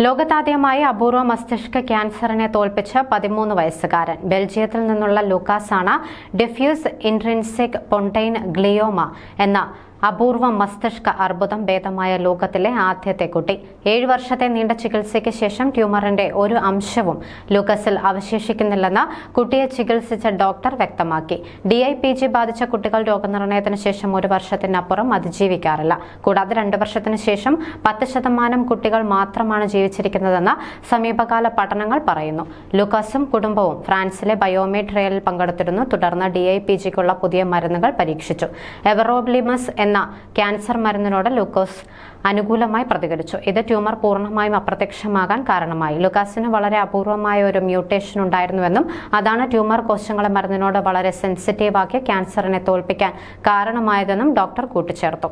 ലോകത്താദ്യമായി അപൂർവ മസ്തിഷ്ക ക്യാൻസറിനെ തോൽപ്പിച്ച പതിമൂന്ന് വയസ്സുകാരൻ. ബെൽജിയത്തിൽ നിന്നുള്ള ലൂക്കാസാണ് ഡിഫ്യൂസ് ഇൻട്രിൻസിക് പൊണ്ടൈൻ ഗ്ലിയോമ എന്ന അപൂർവ മസ്തിഷ്ക അർബുദം ഭേദമായ ലോകത്തിലെ ആദ്യത്തെ കുട്ടി. ഏഴു വർഷത്തെ നീണ്ട ചികിത്സയ്ക്ക് ശേഷം ട്യൂമറിന്റെ ഒരു അംശവും ലൂക്കസിൽ അവശേഷിക്കുന്നില്ലെന്ന് കുട്ടിയെ ചികിത്സിച്ച ഡോക്ടർ വ്യക്തമാക്കി. ഡി ഐ പി ജി ബാധിച്ച കുട്ടികൾ രോഗനിർണയത്തിന് ശേഷം ഒരു വർഷത്തിനപ്പുറം അതിജീവിക്കാറില്ല. കൂടാതെ രണ്ടു വർഷത്തിന് ശേഷം പത്ത് ശതമാനം കുട്ടികൾ മാത്രമാണ് ജീവിച്ചിരിക്കുന്നതെന്ന് സമീപകാല പഠനങ്ങൾ പറയുന്നു. ലൂക്കാസും കുടുംബവും ഫ്രാൻസിലെ ബയോമേ ട്രയലിൽ പങ്കെടുത്തിരുന്നു. തുടർന്ന് ഡി ഐ പി ജിക്കുള്ള പുതിയ മരുന്നുകൾ പരീക്ഷിച്ചു. എവറോബ്ലിമസ് എന്ന ക്യാൻസർ മരുന്നിനോട് ലൂക്കോസ് അനുകൂലമായി പ്രതികരിച്ചു. ഇത് ട്യൂമർ പൂർണമായും അപ്രത്യക്ഷമാകാൻ കാരണമായി. ലുക്കാസിന് വളരെ അപൂർവമായ ഒരു മ്യൂട്ടേഷൻ ഉണ്ടായിരുന്നുവെന്നും അതാണ് ട്യൂമർ കോശങ്ങളെ മരുന്നിനോട് വളരെ സെൻസിറ്റീവ് ആക്കി ക്യാൻസറിനെ തോൽപ്പിക്കാൻ കാരണമായതെന്നും ഡോക്ടർ കൂട്ടിച്ചേർത്തു.